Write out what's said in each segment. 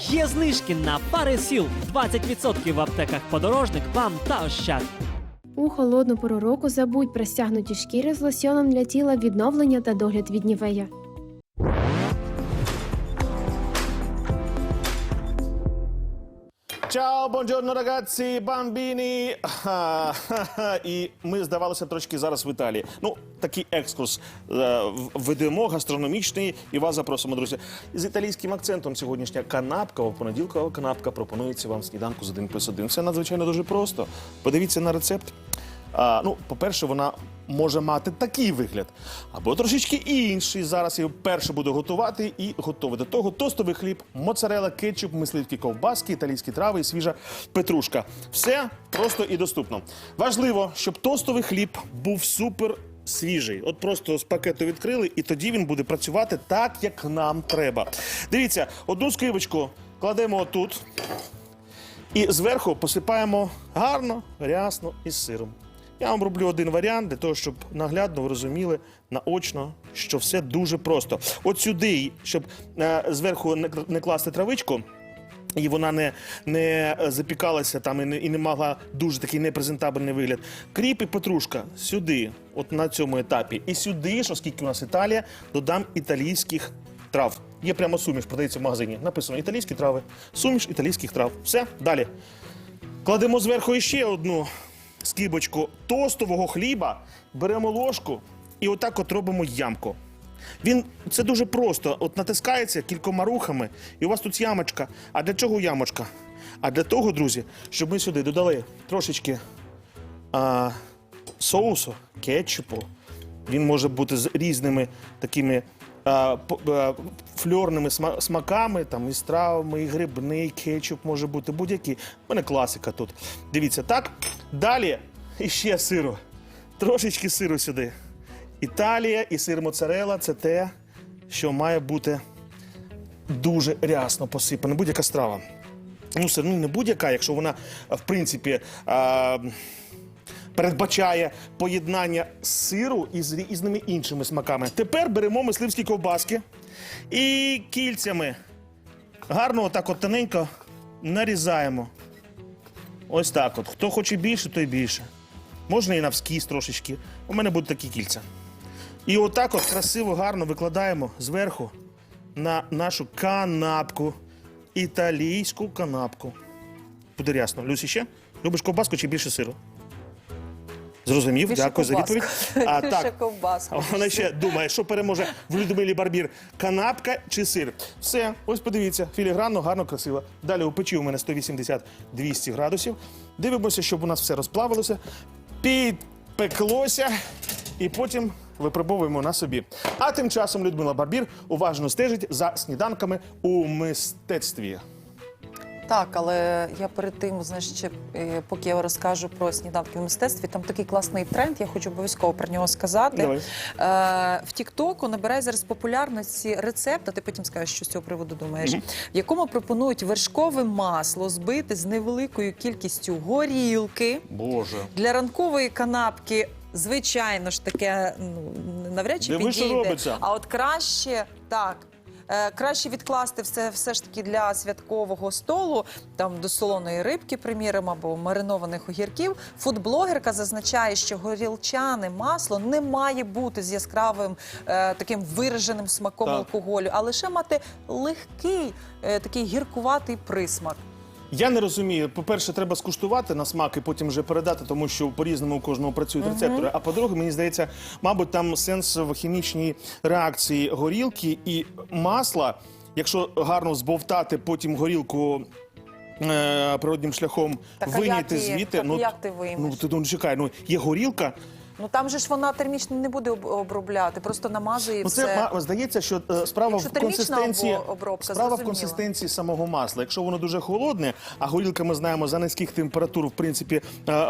Є знижки на пари сіл 20% в аптеках подорожник, вам та ощад. У холодну пору року забудь про стягнуті шкіри з лосьоном для тіла відновлення та догляд від нівея. Чао, бонджорно, рагazzi, бамбіні! І ми здавалося трошки зараз в Італії. Ну, такий екскурс е, ведемо гастрономічний. І вас запросимо, друзі. З італійським акцентом сьогоднішня канапка, понеділкова канапка пропонується вам сніданку з 1 плюс 1. Все надзвичайно дуже просто. Подивіться на рецепт. Ну, по-перше, вона може мати такий вигляд, або трошечки інший. Зараз я перше буду готувати і готовий до того. Тостовий хліб, моцарела, кетчуп, мисливські ковбаски, італійські трави і свіжа петрушка. Все просто і доступно. Важливо, щоб тостовий хліб був супер. Свіжий, от просто з пакету відкрили, і тоді він буде працювати так, як нам треба. Дивіться, одну скибочку кладемо отут, і зверху посипаємо гарно, рясно із сиром. Я вам роблю один варіант для того, щоб наглядно ви розуміли наочно, що все дуже просто. От сюди, щоб е, зверху не, не класти травичку. І вона не, не запікалася там і не, і не мала дуже такий непрезентабельний вигляд. Кріп і петрушка сюди, от на цьому етапі. І сюди ж, оскільки у нас Італія, додам італійських трав. Є прямо суміш, продається в магазині. Написано італійські трави, суміш італійських трав. Все, далі. Кладемо зверху ще одну скибочку тостового хліба, беремо ложку і отак от робимо ямку. Він це дуже просто. От натискається кількома рухами, і у вас тут ямочка. А для чого ямочка? А для того, друзі, щоб ми сюди додали трошечки а, соусу, кетчупу. Він може бути з різними такими фльорними смаками, там і з травами, і грибний кетчуп може бути будь-який. У мене класика тут. Дивіться, так. Далі іще сиру. Трошечки сиру сюди. Італія і сир моцарела це те, що має бути дуже рясно посипане. Будь-яка страва. Ну, все одно не будь-яка, якщо вона, в принципі, а, передбачає поєднання сиру із різними іншими смаками. Тепер беремо мисливські ковбаски і кільцями гарно отак от тоненько нарізаємо. Ось так от. Хто хоче більше, той більше. Можна і навскіз трошечки. У мене будуть такі кільця. І отак от красиво, гарно викладаємо зверху на нашу канапку. Італійську канапку. Буде рясно. Люсі ще? Любиш ковбаску чи більше сиру? Зрозумів, Більше дякую за відповідь. А, так. Вона ще думає, що переможе в Людмилі Барбір канапка чи сир. Все, ось подивіться, філігранно, гарно, красиво. Далі у печі у мене 180-200 градусів. Дивимося, щоб у нас все розплавилося, підпеклося, і потім випробовуємо на собі. А тим часом Людмила Барбір уважно стежить за сніданками у мистецтві. Так, але я перед тим, знаєш, ще, е, поки я розкажу про сніданки в мистецтві, там такий класний тренд, я хочу обов'язково про нього сказати. Давай. Е, в Тіктоку набирає зараз популярності рецепт, а ти потім скажеш, що з цього приводу думаєш, в якому пропонують вершкове масло збити з невеликою кількістю горілки. Боже. Для ранкової канапки, звичайно ж, таке ну, навряд чи Диви, що підійде. робиться. А от краще так. Е, Краще відкласти все, все ж таки для святкового столу, там до солоної рибки, приміром, або маринованих огірків. Фудблогерка зазначає, що горілчане масло не має бути з яскравим е, таким вираженим смаком Так. алкоголю, а лише мати легкий, е, такий гіркуватий присмак. Я не розумію. По-перше, треба скуштувати на смак і потім вже передати, тому що по-різному у кожного працюють рецептори. А по-друге, мені здається, мабуть, там сенс в хімічній реакції горілки і масла. Якщо гарно збовтати потім горілку е, природнім шляхом Так, а вийняти звідти. так ну, як ти виймеш? Ну, ти ну, чекай, ну є горілка. Ну там же ж вона термічно не буде обробляти, просто намазує Ну, все. це ма- здається, що е, справа Якщо в консистенції обробка, справа в консистенції самого масла. Якщо воно дуже холодне, а горілка ми знаємо за низьких температур, в принципі, е,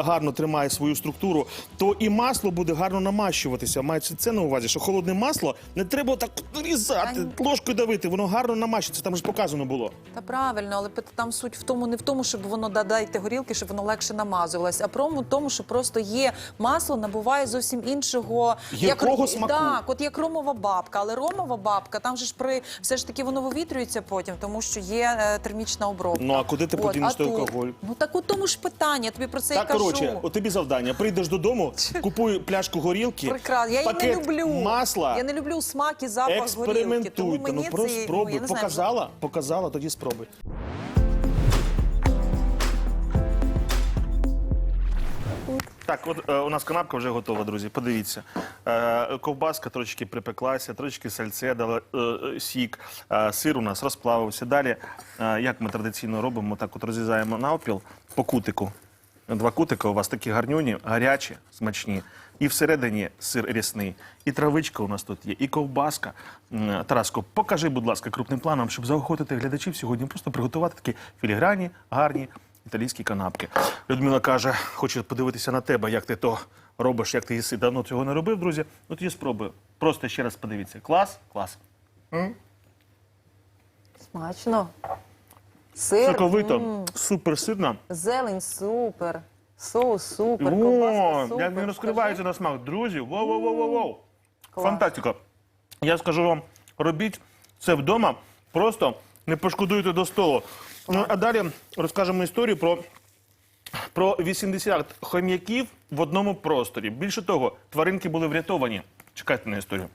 гарно тримає свою структуру, то і масло буде гарно намащуватися. Мається це на увазі, що холодне масло не треба так різати, ложкою давити, воно гарно намащується. Там ж показано було. Та правильно, але там суть в тому, не в тому, щоб воно додайте горілки, щоб воно легше намазувалось, а прому в тому, що просто є масло, набуває набуває зовсім іншого Гіркого як, смаку. Так, от як ромова бабка, але ромова бабка, там же ж при все ж таки воно вивітрюється потім, тому що є е, термічна обробка. Ну, а куди ти От, подінеш а той тут? алкоголь? Ну так у тому ж питання. Я тобі про це Так, і кажу. коротше, от тобі завдання. Прийдеш додому, купуй пляшку горілки, Прекрасно. Я її не люблю. масла. Я не люблю смак і запах горілки. Тому Експериментуйте, мені ну просто це, спробуй. не знаю, Показала, показала, тоді спробуй. Так, от е, у нас канапка вже готова, друзі. Подивіться. Е, ковбаска трошки припеклася, трошки сальце дала е, сік, сир у нас розплавився. Далі, як ми традиційно робимо, так от розрізаємо навпіл по кутику. Два кутика у вас такі гарнюні, гарячі, смачні. І всередині сир рясний, і травичка у нас тут є, і ковбаска. М, Тараско, покажи, будь ласка, крупним планом, щоб заохотити глядачів сьогодні просто приготувати такі філігранні, гарні італійські канапки. Людмила каже, хоче подивитися на тебе, як ти то робиш, як ти їси. Давно цього не робив, друзі. Ну тоді спробую. Просто ще раз подивіться. Клас, клас. Смачно. Сир, Соковито, м, супер ситно. зелень, супер. Соус, супер, О, ковбаска, супер. як він розкривається на смак. Друзі, воу-воу-воу-воу. Клас. Фантастика. Я скажу вам, робіть це вдома, просто не пошкодуйте до столу. Ну, а далі розкажемо історію про, про 80 хом'яків в одному просторі. Більше того, тваринки були врятовані. Чекайте на історію.